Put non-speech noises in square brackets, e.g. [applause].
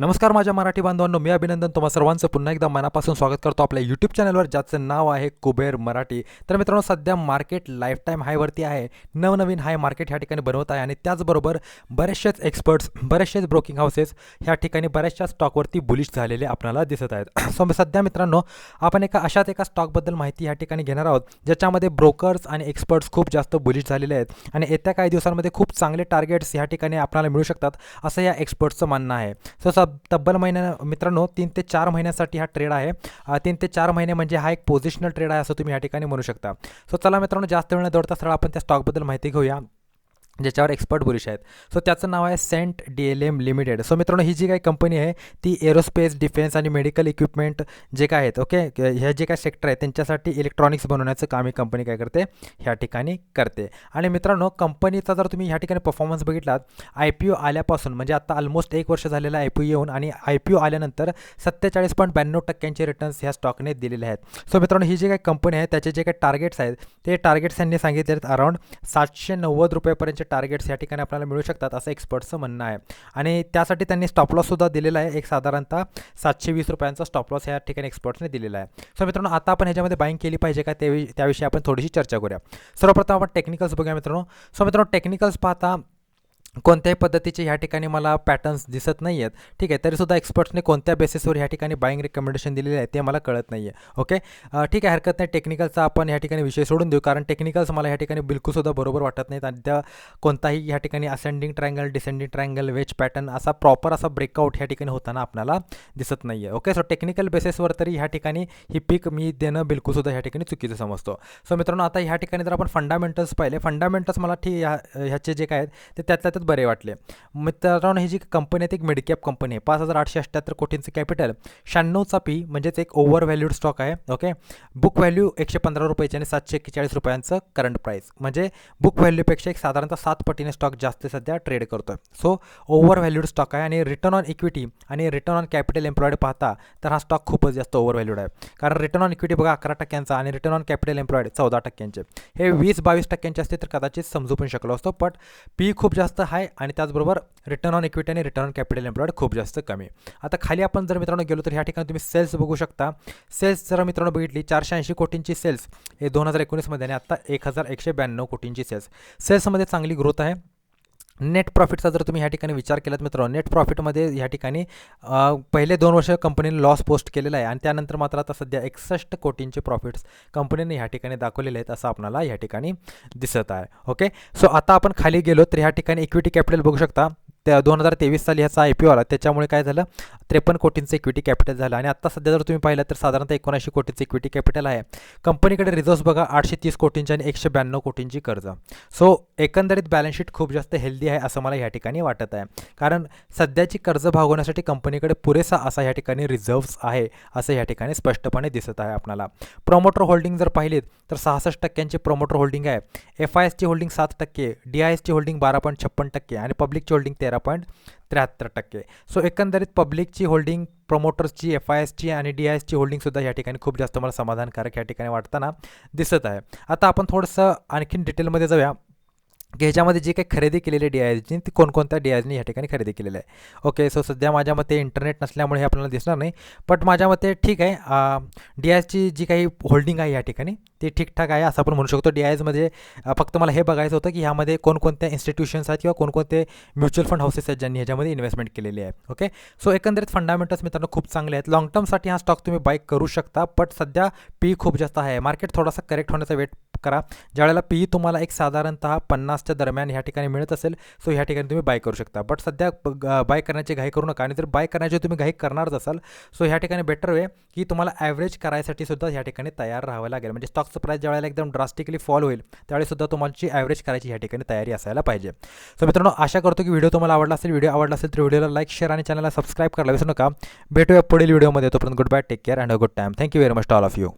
नमस्कार माझ्या मराठी बांधवांनो मी अभिनंदन तुम्हा सर्वांचं. पुन्हा एकदा मनापासून स्वागत करतो आपल्या यूट्यूब चॅनलवर ज्याचं नाव आहे कुबेर मराठी. तर मित्रांनो सध्या मार्केट लाईफ टाईम हायवरती आहे. नवनवीन हाय मार्केट ह्या ठिकाणी बनवत आहे आणि त्याचबरोबर बरेचसेच एक्सपर्ट्स बरेचसेच ब्रोकिंग हाऊसेस ह्या ठिकाणी बऱ्याचशा स्टॉकवरती बुलिश झालेले आपल्याला दिसत आहेत. [clears throat] सो सध्या मित्रांनो आपण एका अशाच एका स्टॉकबद्दल माहिती ह्या ठिकाणी घेणार आहोत ज्याच्यामध्ये ब्रोकर्स आणि एक्सपर्ट्स खूप जास्त बुलिश झालेले आहेत. आणि येत्या काही दिवसांमध्ये खूप चांगले टार्गेट्स ह्या ठिकाणी आपल्याला मिळू शकतात असं या एक्सपर्ट्सचं म्हणणं आहे. सो तब्बल महिन्या मित्रांनो तीन ते चार महिन्यासाठी हा ट्रेड आहे. तीन ते चार महिने म्हणजे हा एक पोझिशनल ट्रेड आहे असं तुम्ही या ठिकाणी म्हणू शकता. सो चला मित्रांनो जास्त वेळ न दौडता सरळ आपण त्या स्टॉकबद्दल माहिती घेऊया. ज्याच्यावर एक्सपर्ट बुरिश आहेत. सो त्याचं नाव आहे cent D L M limited so मित्रांनो ही जी काही कंपनी आहे ती एरोस्पेस डिफेन्स आणि मेडिकल इक्विपमेंट जे काय आहेत ओके ह्या जे काय सेक्टर आहे त्यांच्यासाठी इलेक्ट्रॉनिक्स बनवण्याचं काम ही कंपनी काय करते? ह्या ठिकाणी करते. आणि मित्रांनो कंपनीचा जर तुम्ही ह्या ठिकाणी परफॉर्मन्स बघितलात आय पी ओ आल्यापासून म्हणजे आता ऑलमोस्ट एक वर्ष झालेलं आय पी ओ येऊन आणि आय पी ओ आल्यानंतर सत्तेचाळीस पॉईंट ब्याण्णव टक्क्यांचे रिटर्न्स ह्या स्टॉकने दिलेले आहेत. सो मित्रांनो ही जी काही कंपनी आहे त्याचे जे काही टार्गेट्स आहेत ते टार्गेट्स यांनी सांगितले आहेत अराउंड सातशे नव्वद रुपयापर्यंतचे टार्गेट्स या ठिकाणी आपल्याला मिळू शकतात असं एक्सपर्टचं म्हणणं आहे. आणि त्यासाठी त्यांनी स्टॉप लॉससुद्धा दिलेला आहे. एक साधारणतः सातशे वीस रुपयांचा स्टॉप लॉस या ठिकाणी एक्सपर्ट्सने दिलेला आहे. सो मित्रांनो आता आपण ह्याच्यामध्ये बाईंग केली पाहिजे का त्यावि त्याविषयी आपण थोडीशी चर्चा करूया. सर्वप्रथम आपण टेक्निकल्स बघूया मित्रांनो. सो मित्रांनो टेक्निकल्स पाहता कोणत्याही पद्धतीचे ह्या ठिकाणी मला पॅटर्न्स दिसत नाही आहेत ठीक आहे तरीसुद्धा एक्सपर्ट्सने कोणत्या बेसिसवर ह्या ठिकाणी बाईंग रिकमेंडेशन दिलेले आहे ते मला कळत नाही आहे ओके ठीक आहे हरकत नाही. टेक्निकलचा आपण ह्या ठिकाणी विषय सोडून देऊ. कारण टेक्निकल्स मला ह्या ठिकाणी बिलकुलसुद्धा बरोबर वाटत नाहीत. आणि त्या कोणताही ह्या ठिकाणी ascending triangle descending triangle wedge pattern असा प्रॉपर असा ब्रेकआउट ह्या ठिकाणी होताना आपल्याला दिसत नाही आहे ओके सो टेक्निकल बेसिसवर तरी ह्या ठिकाणी ही पीक मी देणं बिलकुलसुद्धा ह्या ठिकाणी चुकीचं समजतो. सो मित्रांनो आता ह्या ठिकाणी जर आपण फंडामेंटल्स पाहिले फंडामेंटल्स मला ठीक ह्या ह्याचे जे काय आहेत ते त्यातल्या त्यात बरे वाटले. मित्रांनो ही जी कंपनी आहे ती एक मिडकॅप कंपनी आहे. पाच हजार आठशे अठ्ठ्याहत्तर कोटींचं कॅपिटल शहाण्णवचा पी म्हणजेच एक ओव्हर व्हॅल्यूड स्टॉक आहे ओके बुक व्हॅल्यू एकशे पंधरा रुपयाचे आणि सातशे एक्केचाळीस रुपयांचं करंट प्राईस म्हणजे बुक व्हॅल्यूपेक्षा एक साधारणतः सात पटीने स्टॉक जास्त सध्या ट्रेड करतो आहे सो ओव्हर व्हॅल्यूड स्टॉक आहे आणि रिटर्न ऑन इक्विटी आणि रिटर्न ऑन कॅपिटल एम्प्लॉईड पाहता तर हा स्टॉक खूपच जास्त ओव्हर व्हॅल्यूड आहे. कारण रिटर्न ऑन इक्विटी बघा अकरा टक्क्यांचा आणि रिटर्न ऑन कॅपिटल एम्प्लॉईड चौदा टक्क्यांचे. हे वीस बावीस टक्क्यांचे असते तर कदाचित समजू पण शकलो असतो बट पी खूप जास्त आहे आणि त्याचबरोबर रिटर्न ऑन इक्विटी आणि रिटर्न ऑन कॅपिटल एम्प्लॉईड खूप जास्त कमी. आता खाली आपण जर मित्रांनो गेलो तर ह्या ठिकाणी तुम्ही सेल्स बघू शकता. सेल्स जर मित्रांनो बघितली चारशे ऐंशी कोटींची सेल्स हे दोन हजार एकोणीसमध्ये आणि आता एक हजार एकशे ब्याण्णव कोटींची सेल्स सेल्समध्ये चांगली ग्रोथ आहे. नेट प्रॉफिटचा जर तुम्ही ह्या ठिकाणी विचार केलात मित्रांनो नेट प्रॉफिटमध्ये ह्या ठिकाणी पहिले दोन वर्ष कंपनीने लॉस पोस्ट केलेला आहे आणि त्यानंतर मात्र आता सध्या एकसष्ट कोटींचे प्रॉफिट्स कंपनीने ह्या ठिकाणी दाखवलेले आहेत असं आपल्याला ह्या ठिकाणी दिसत आहे. ओके सो आता आपण खाली गेलो तर ह्या ठिकाणी इक्विटी कॅपिटल बघू शकता. त्या दोन हजार तेवीस साली ह्याचा आय पी ओ आला. त्याच्यामुळे काय झालं? त्रेपन्न कोटींचं इक्विटी कॅपिटल झालं. आणि आत्ता सध्या जर तुम्ही पाहिलं तर साधारणतः एकोणऐंशी कोटींचं इक्विटी कॅपिटल आहे. कंपनीकडे रिझर्व्स बघा आठशे तीस कोटींची आणि एकशे ब्याण्णव कोटींची कर्ज. सो एकंदरीत बॅलन्स शीट खूप जास्त हेल्दी आहे असं मला ह्या ठिकाणी वाटत आहे. कारण सध्याची कर्ज भागवण्यासाठी कंपनीकडे पुरेसा असा ह्या ठिकाणी रिझर्व्स आहे असं ह्या ठिकाणी स्पष्टपणे दिसत आहे आपल्याला. प्रोमोटर होल्डिंग जर पाहिलीत तर सहासष्ट टक्क्यांची प्रोमोटर होल्डिंग आहे. एफ आय एसची होल्डिंग सात टक्के डी आय एसची होल्डिंग बारा पॉईंट छप्पन टक्के आणि पब्लिकची होल्डिंग तेरा पॉईंट त्र्याहत्तर टक्के. सो एकंदरीत पब्लिकची होल्डिंग प्रमोटर्सची एफ आय एसची आणि डी आय एसची होल्डिंगसुद्धा या ठिकाणी खूप जास्त मला समाधानकारक या ठिकाणी वाटताना दिसत आहे. आता आपण थोडंसं आणखीन डिटेलमध्ये जाऊया की ह्याच्यामध्ये जी काही खरेदी केलेली डी आयजनी ती कोणकोणत्या डी आय एसनी या ठिकाणी खरेदी केलेलं आहे. ओके सो सध्या माझ्या मते इंटरनेट नसल्यामुळे हे आपल्याला दिसणार नाही बट माझ्या मते ठीक आहे डी आयची जी काही होल्डिंग आहे या ठिकाणी ते ठीकठाक आहे असं आपण म्हणू शकतो. डी आयजमध्ये फक्त मला हे बघायचं होतं की ह्यामध्ये कोणकोणत्या इन्स्टिट्यूशन्स आहेत किंवा कोणकोणते म्युच्युअल फंड हाऊसेस आहेत ज्यांनी ह्याच्यामध्ये इन्व्हेस्टमेंट केलेली आहे. ओके सो एकंदरीत फंडामेंटल्स मित्रांनो खूप चांगले आहेत. लॉंग टर्मसाठी हा स्टॉक तुम्ही बाय करू शकता बट सध्या पी खूप जास्त आहे. मार्केट थोडासा करेक्ट होण्याचा वेट करा. ज्यावेळेला पी तुम्हाला एक साधारणतः पन्नासच्या दरम्यान ह्या ठिकाणी मिळत असेल सो ह्या ठिकाणी तुम्ही बाय करू शकता. बट सध्या बाय करण्याची घाई करू नका. आणि जर बाय करण्याची तुम्ही घाई करणारच असाल सो ह्या ठिकाणी बेटर वे की तुम्हाला ॲव्हरेज करायसाठी सुद्धा ह्या ठिकाणी तयार राहावं लागेल. म्हणजे स्टॉक स्टॉकचं प्राईस ज्यावेळेला एकदम ड्रास्टिकली फॉल होईल त्यावेळीसुद्धा तुमची ॲव्हरेज करायची ह्या ठिकाणी तयारी असायला पाहिजे. सो मित्रांनो आशा करतो की व्हिडिओ तुम्हाला आवडला असेल व्हिडिओ आवडला असेल तर व्हिडिओला लाईक शेअर आणि चॅनलला सबस्क्राईब करायला विसरू नका. भेटूया पुढील व्हिडिओमध्ये तोपर्यंत good bye take care and a good time thank you very much all of you